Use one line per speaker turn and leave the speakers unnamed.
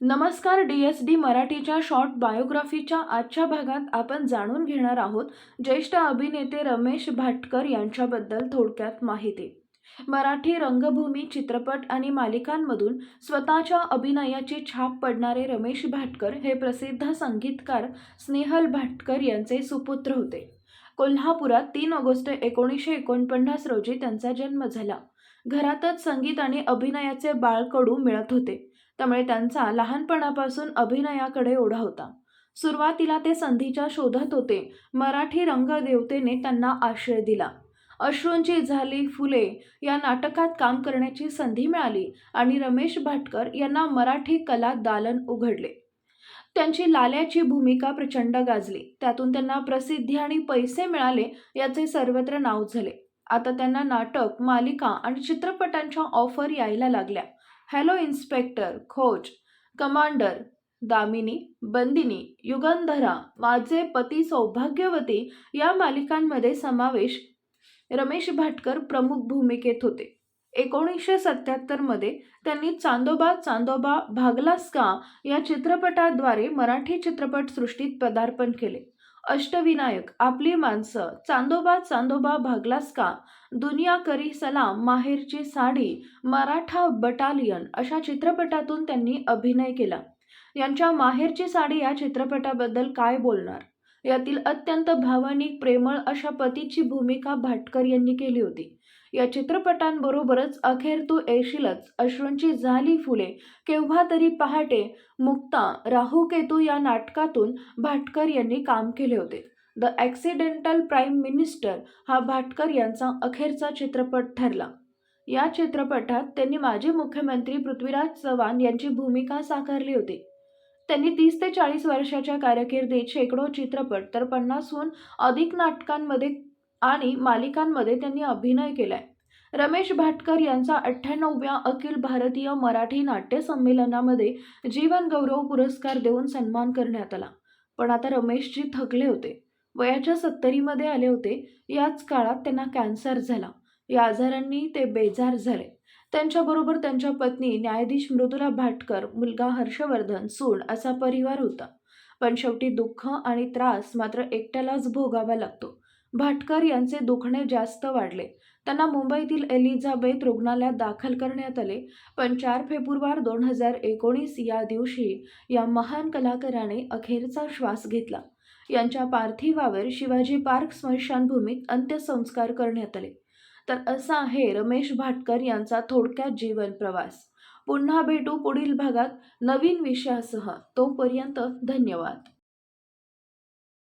नमस्कार D S D मराठीच्या short बायोग्राफीच्या आजच्या भागात आपण जाणून घेणार आहोत ज्येष्ठ अभिनेते रमेश भाटकर यांच्याबद्दल थोडक्यात माहिती. मराठी रंगभूमी चित्रपट आणि मालिकांमधून स्वतःच्या अभिनयाची छाप पडणारे रमेश भाटकर हे प्रसिद्ध संगीतकार स्नेहल भाटकर यांचे सुपुत्र होते. कोल्हापुरात तीन ऑगस्ट एकोणीसशे एकोणपन्नास रोजी त्यांचा जन्म झाला. घरातच संगीत आणि अभिनयाचे बाळकडू मिळत होते. त्यामुळे त्यांचा लहानपणापासून अभिनयाकडे ओढा होता. सुरुवातीला ते संधीच्या शोधात होते. मराठी रंगदेवतेने त्यांना आश्रय दिला. अश्रूंची झाली फुले या नाटकात काम करण्याची संधी मिळाली आणि रमेश भाटकर यांना मराठी कला दालन उघडले. त्यांची लाल्याची भूमिका प्रचंड गाजली. त्यातून त्यांना प्रसिद्धी आणि पैसे मिळाले याचे सर्वत्र नाव झाले. आता त्यांना नाटक मालिका आणि चित्रपटांच्या ऑफर यायला लागल्या. Hello inspector Khoj. Commander Damini Bandini Yugandhara Majhe Pati Saubhagyavati या मालिकांमध्ये समावेश रमेश भाटकर प्रमुख भूमिकेत होते. एकोणीसशे सत्याहत्तरमध्ये त्यांनी चांदोबा चांदोबा भागलास का या चित्रपटाद्वारे मराठी चित्रपटसृष्टीत पदार्पण केले. अष्टविनायक आपली माणसं चांदोबा चांदोबा भागलास का? दुनिया करी सलाम माहेरची साडी मराठा बटालियन अशा चित्रपटातून त्यांनी अभिनय केला. यांच्या माहेरची साडी या चित्रपटाबद्दल काय बोलणार? यातील अत्यंत भावनिक प्रेमळ अशा पतीची भूमिका भाटकर यांनी केली होती. या चित्रपटांबरोबरच अखेर तू येशीलच अश्रूंची झाली फुले केव्हा तरी पहाटे मुक्ता राहू केतू या नाटकातून भाटकर यांनी काम केले होते. द ॲक्सिडेंटल प्राईम मिनिस्टर हा भाटकर यांचा अखेरचा चित्रपट ठरला. या चित्रपटात त्यांनी माजी मुख्यमंत्री पृथ्वीराज चव्हाण यांची भूमिका साकारली होती. त्यांनी तीस ते चाळीस वर्षाच्या कारकिर्दीत शेकडो चित्रपट तर पन्नासहून अधिक नाटकांमध्ये आणि मालिकांमध्ये त्यांनी अभिनय केलाय. रमेश भाटकर यांचा अठ्ठ्याण्णवव्या अखिल भारतीय मराठी नाट्य संमेलनामध्ये जीवन गौरव पुरस्कार देऊन सन्मान करण्यात आला. पण आता रमेशजी थकले होते. वयाच्या सत्तरीमध्ये आले होते. याच काळात त्यांना कॅन्सर झाला. या आजारांनी ते बेजार झाले. त्यांच्याबरोबर त्यांच्या पत्नी न्यायाधीश मृदुला भाटकर मुलगा हर्षवर्धन सून असा परिवार होता. पण शेवटी दुःख आणि त्रास मात्र एकट्यालाच भोगावा लागतो. भाटकर यांचे दुखणे जास्त वाढले. त्यांना मुंबईतील एलिझाबेथ रुग्णालयात दाखल करण्यात आले. पण चार फेब्रुवार दोन हजार एकोणीस या दिवशी या महान कलाकाराने अखेरचा श्वास घेतला. यांच्या पार्थिवावर शिवाजी पार्क स्मशानभूमीत अंत्यसंस्कार करण्यात आले. तर असा आहे रमेश भाटकर यांचा थोडक्यात जीवन प्रवास. पुन्हा भेटू पुढील भागात नवीन विषयासह. तोपर्यंत धन्यवाद.